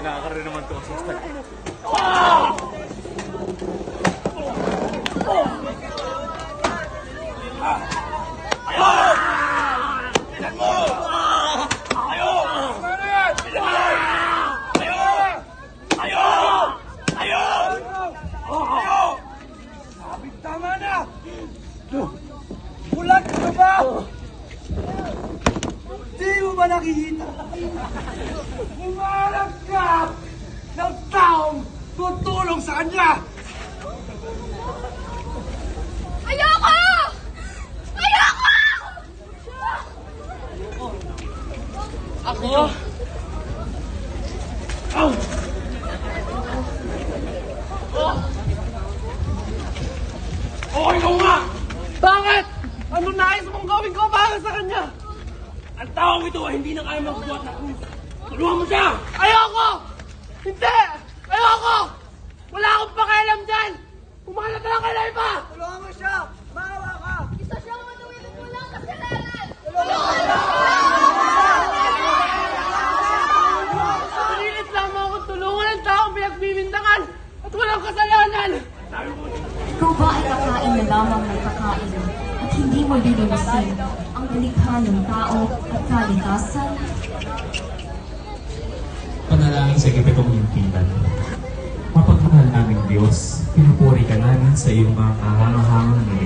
kinakaroon naman ito kasi stag. Tama na! Bulag ka ba? Di mo ba nakikita? Umarap ka ng taong tutulong sa kanya! Ayoko! Ayoko! Ako? Okay ko nga! Bakit? Ano nais mong gawin ko para sa kanya? Ang taong ito ay hindi na kaya magbuhat na krus. Tulungan mo siya! Ayoko! Hindi! Akong pakialam dyan! Pumalat na lang kay Laiba! Tulungan mo siya! Maawa ka! Isa siyang matuwid at walang kasalanan! Pinilit lamang ako tulungan ang taong pinagbimindangan at walang kasalanan! Ikaw ba ay kakain na lamang ng kakain at hindi mo lilinisin ang nalikha ng tao at kalikasan? Panalangin sa gabi kong himpilan. Mapagmahal naming Diyos, pinupuri ka namin sa iyong mga kahangahangang.